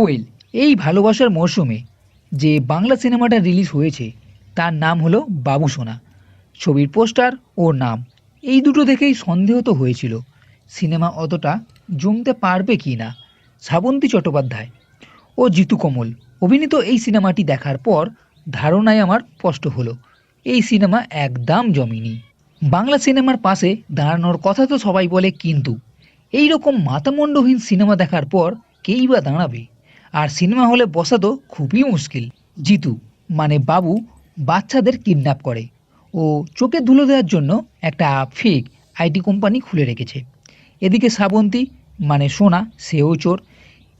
Well এই ভালোবাসার মরশুমে যে বাংলা সিনেমাটা রিলিজ হয়েছে, তার নাম হলো বাবু সোনা। ছবির পোস্টার ও নাম, এই দুটো দেখেই সন্দেহ তো হয়েছিল, সিনেমা অতটা জমতে পারবে কি না, শ্রাবন্তী চট্টোপাধ্যায় ও জিতু কমল। অভিনীত এই সিনেমাটি দেখার পর ধারণায় আমার স্পষ্ট হলো, এই সিনেমা একদম জমেনি। বাংলা সিনেমার পাশে দাঁড়ানোর কথা তো সবাই বলে, কিন্তু এই রকম মাতামণ্ডহীন সিনেমা দেখার পর কেই বা দাঁড়াবে? আর সিনেমা হলে বসা তো খুবই মুশকিল। জিতু মানে বাবু, বাচ্চাদের কিডন্যাপ করে। ও চোখে ধুলো দেওয়ার জন্য একটা ফেক আইটি কোম্পানি খুলে রেখেছে। এদিকে শ্রাবন্তী মানে সোনা, সেও চোর,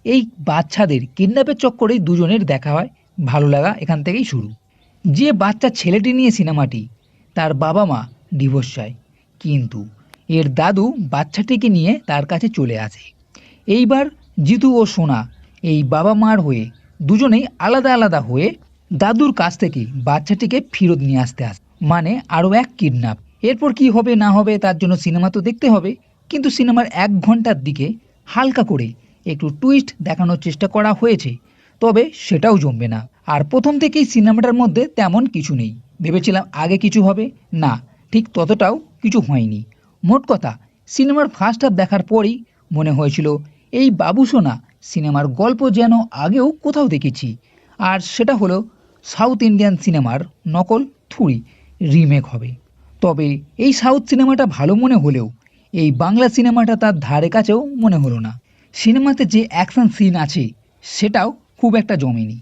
এই বাচ্চাদের কিডন্যাপের চক্করেই দুজনের দেখা হয়, ভালো লাগা এখান থেকেই শুরু। যে বাচ্চা ছেলেটি নিয়ে সিনেমাটি, তার বাবা মা ডিভোর্স চায়। কিন্তু এর দাদু বাচ্চাটিকে নিয়ে তার কাছে চলে আসে। এইবার জিতু ও সোনা এই বাবা মার হয়ে দুজনেই আলাদা আলাদা হয়ে দাদুর কাছ থেকে বাচ্চাটিকে ফেরত নিয়ে আসতে আস। মানে আরও এক কিডন্যাপ। এরপর কি হবে, না হবে, তার জন্য সিনেমা তো দেখতে হবে। কিন্তু সিনেমার এক ঘণ্টার দিকে হালকা করে একটু টুইস্ট দেখানোর চেষ্টা করা হয়েছে। তবে সেটাও জমবে না। আর প্রথম থেকেই সিনেমাটার মধ্যে তেমন কিছু নেই। ভেবেছিলাম আগে কিছু হবে। না, ঠিক ততটাও কিছু হয়নি। মোট কথা, সিনেমার ফার্স্ট হাফ দেখার পরই মনে হয়েছিল এই বাবু সোনা সিনেমার গল্প যেন আগেও কোথাও দেখেছি। আর সেটা হলো সাউথ ইন্ডিয়ান সিনেমার নকল থুড়ি, রিমেক হবে। তবে এই সাউথ সিনেমাটা ভালো মনে হলেও, এই বাংলা সিনেমাটা তার ধারে কাছেও মনে হলো না। সিনেমাতে যে অ্যাকশন সিন আছে, সেটাও খুব একটা জমেনি।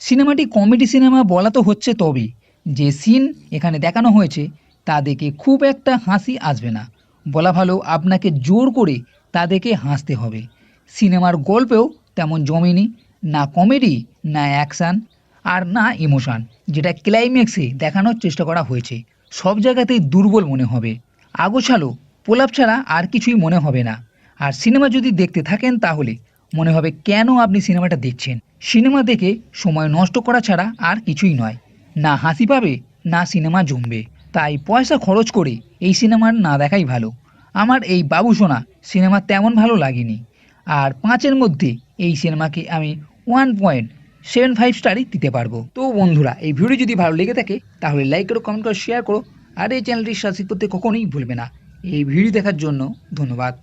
সিনেমাটি কমেডি সিনেমা বলা তো হচ্ছে তবে, যে সিন এখানে দেখানো হয়েছে, তা দেখে খুব একটা হাসি আসবে না। বলা ভালো, আপনাকে জোর করে তা দেখে হাসতে হবে। সিনেমার গল্পেও তেমন জমেনি, না কমেডি, না অ্যাকশান, আর না ইমোশন, যেটা ক্লাইম্যাক্সে দেখানোর চেষ্টা করা হয়েছে। সব জায়গাতেই দুর্বল মনে হবে। আগোছালো, পোলাপ ছাড়া আর কিছুই মনে হবে না। আর সিনেমা যদি দেখতে থাকেন তাহলে মনে হবে কেন আপনি সিনেমাটা দেখছেন? সিনেমা দেখে সময় নষ্ট করা ছাড়া আর কিছুই নয়। না হাসি পাবে, না সিনেমা জমবে। তাই পয়সা খরচ করে এই সিনেমার না দেখাই ভালো। আমার এই বাবু সোনা সিনেমা তেমন ভালো লাগেনি। আর পাঁচের মধ্যে এই সিনেমাকে আমি ওয়ান পয়েন্ট সেভেন ফাইভ স্টারই দিতে পারব। তো বন্ধুরা, এই ভিডিও যদি ভালো লেগে থাকে, তাহলে লাইক করো কমেন্ট করো শেয়ার করো, আর এই চ্যানেলটি সাবস্ক্রাইব করতে কখনোই ভুলবে না। এই ভিডিও দেখার জন্য ধন্যবাদ।